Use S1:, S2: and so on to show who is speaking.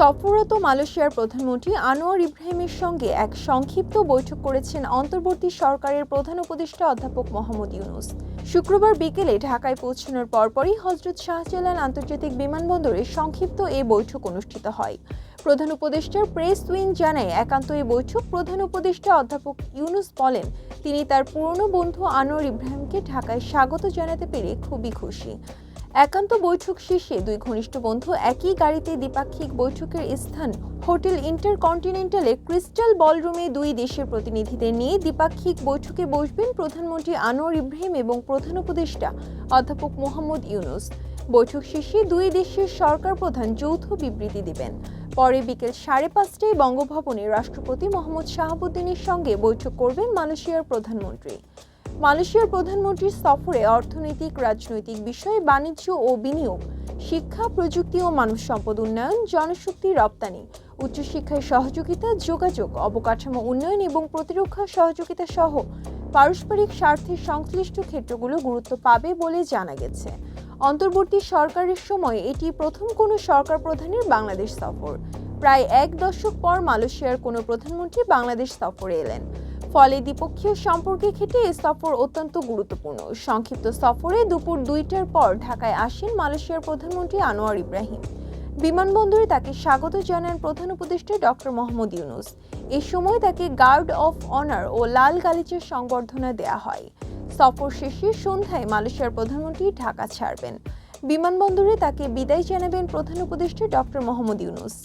S1: সফররত মালয়েশিয়ার প্রধানমন্ত্রী আনোয়ার ইব্রাহিমের সঙ্গে এক সংক্ষিপ্ত বৈঠক করেছেন অন্তর্বর্তী সরকারের প্রধান উপদেষ্টা অধ্যাপক মোহাম্মদ ইউনুস। শুক্রবার বিকেলে ঢাকায় পৌঁছানোর পরপরই হজরত শাহজালাল আন্তর্জাতিক বিমানবন্দরে সংক্ষিপ্ত এ বৈঠক অনুষ্ঠিত হয়। প্রধান উপদেষ্টার প্রেস উইং জানায় একান্ত এই বৈঠক প্রধান উপদেষ্টা অধ্যাপক ইউনুস বলেন, তিনি তার পুরনো বন্ধু আনোয়ার ইব্রাহিমকে ঢাকায় স্বাগত জানাতে পেরে খুবই খুশি। একান্ত বৈঠক শেষে দুই ঘনিষ্ঠ বন্ধু একই গাড়িতে দ্বিপাক্ষিক বৈঠকের স্থান হোটেল ইন্টারকন্টিনেন্টালে ক্রিস্টাল বলরুমে দুই দেশের প্রতিনিধিদের নিয়ে দ্বিপাক্ষিক বৈঠকে বসবেন প্রধানমন্ত্রী আনোয়ার ইব্রাহিম এবং প্রধান উপদেষ্টা অধ্যাপক মোহাম্মদ ইউনুস। বৈঠক শেষে দুই দেশের সরকার প্রধান যৌথ বিবৃতি দেবেন। পরে বিকেল সাড়ে পাঁচটায় বঙ্গভবনে রাষ্ট্রপতি মোহাম্মদ শাহাবুদ্দিনের সঙ্গে বৈঠক করবেন মালয়েশিয়ার প্রধানমন্ত্রী। মালয়েশিয়ার প্রধানমন্ত্রীর সফরে অর্থনৈতিক, রাজনৈতিক বিষয়, বাণিজ্য ও বিনিয়োগ, শিক্ষা, প্রযুক্তি ও মানব সম্পদ উন্নয়ন, জনশক্তি রপ্তানি, উচ্চশিক্ষায় সহযোগিতা, যোগাযোগ, অবকাঠামো উন্নয়ন এবং প্রতিরক্ষা সহযোগিতা সহ পারস্পরিক স্বার্থের সংশ্লিষ্ট ক্ষেত্রগুলো গুরুত্ব পাবে বলে জানা গেছে। অন্তর্বর্তী সরকারের সময় এটি প্রথম কোনো সরকার প্রধানের বাংলাদেশ সফর। প্রায় এক দশক পর মালয়েশিয়ার কোনো প্রধানমন্ত্রী বাংলাদেশ সফরে এলেন। ফলে দ্বিপক্ষীয় সম্পর্কের ক্ষেত্রে এ সফর অত্যন্ত গুরুত্বপূর্ণ। সংক্ষিপ্ত সফরে দুপুর দুইটার পর ঢাকায় আসেন মালয়েশিয়ার প্রধানমন্ত্রী আনোয়ার ইব্রাহিম। বিমানবন্দরে তাকে স্বাগত জানান প্রধান উপদেষ্টা ডক্টর মোহাম্মদ ইউনুস। এ সময় তাকে গার্ড অফ অনার ও লাল গালিচার সংবর্ধনা দেয়া হয়। সফর শেষে সন্ধ্যায় মালয়েশিয়ার প্রধানমন্ত্রী ঢাকা ছাড়বেন। বিমানবন্দরে তাকে বিদায় জানাবেন প্রধান উপদেষ্টা ডক্টর মোহাম্মদ ইউনুস।